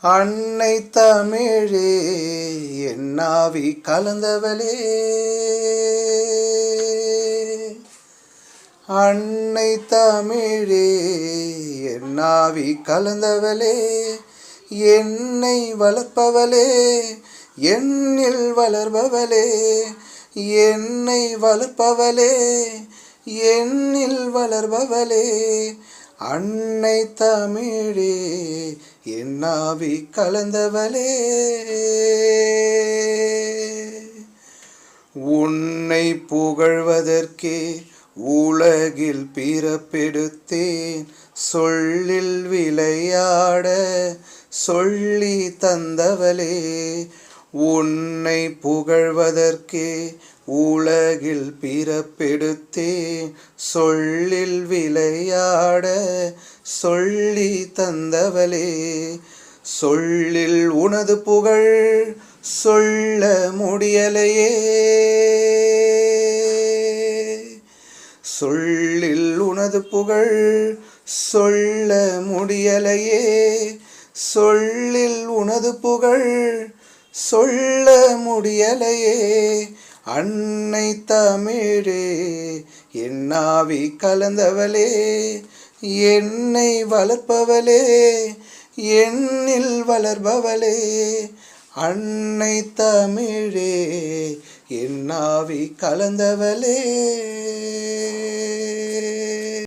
அன்னை தமிழே என்னாவி கலந்தவளே. அன்னை தமிழே என்னாவி கலந்தவளே. என்னை வளர்ப்பவளே என்னில் வளர்பவளே. என்னை வளர்ப்பவளே என்னில் வளர்பவளே. அன்னை தமிழே என்னாவி கலந்தவளே. உன்னை புகழ்வதற்கே உலகில் பிறப்பெடுத்தேன். சொல்லில் விளையாட சொல்லி தந்தவளே. உன்னை புகழ்வதற்கே உலகில் பிறப்பெடுத்தே சொல்லில் விளையாட சொல்லி தந்தவளே. சொல்லில் உனது புகழ் சொல்ல முடியலையே. சொல்லில் உனது புகழ் சொல்ல முடியலையே. சொல்லில் உனது புகழ் சொல்ல முடியலையே. அன்னை தமிழே என்னாவி கலந்தவளே என்னை வளர்ப்பவளே என்னில் வளர்பவளே. அன்னை தமிழே என்னாவி கலந்தவளே.